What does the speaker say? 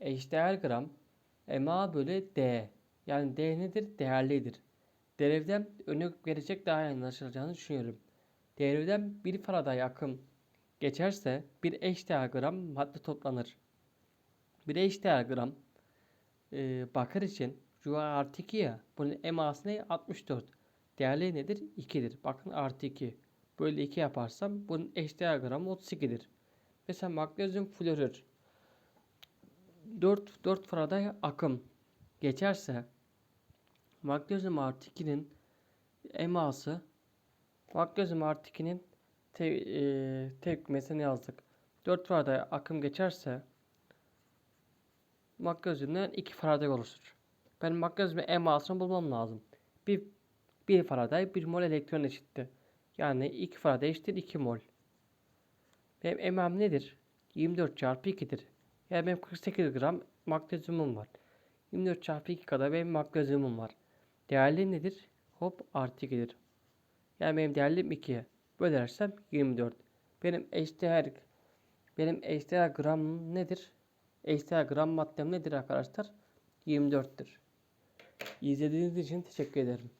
eşdeğer gram MA bölü D. Yani D nedir? Değerlidir. Derevden örnek verecek daha iyi anlaşılacağını düşünüyorum. Derevden bir Faraday akım geçerse bir eşdeğer gram madde toplanır. Bir eşdeğer gram e, bakır için şu artı 2 ya. Bunun eması ne? 64. Değerli nedir? 2'dir. Bakın artı 2. Böyle 2 yaparsam bunun eşdeğer gramı 32'dir. Mesela magnezyum florür 4, 4 Faraday akım geçerse magnezyum artı 2'nin eması magnezyum artı 2'nin te, e, tepkimesini yazdık. 4 Faraday akım geçerse magnezyumdan 2 Faraday oluşur. Ben magnezyumun emasını bulmam lazım. Bir, 1 Faraday 1 mol elektron eşittir. Yani 2 Faraday eşittir 2 mol. Benim emam nedir? 24 çarpı 2'dir. Yani benim 48 gram magnezyumum var. 24 çarpı 2 kadar benim magnezyumum var. Değerli nedir? Hop artı 2'dir. Yani benim değerlim 2'ye. Bölersem 24. Benim eşdeğer benim eşdeğer gram nedir? Eşdeğer gram maddem nedir arkadaşlar? 24'tür. İzlediğiniz için teşekkür ederim.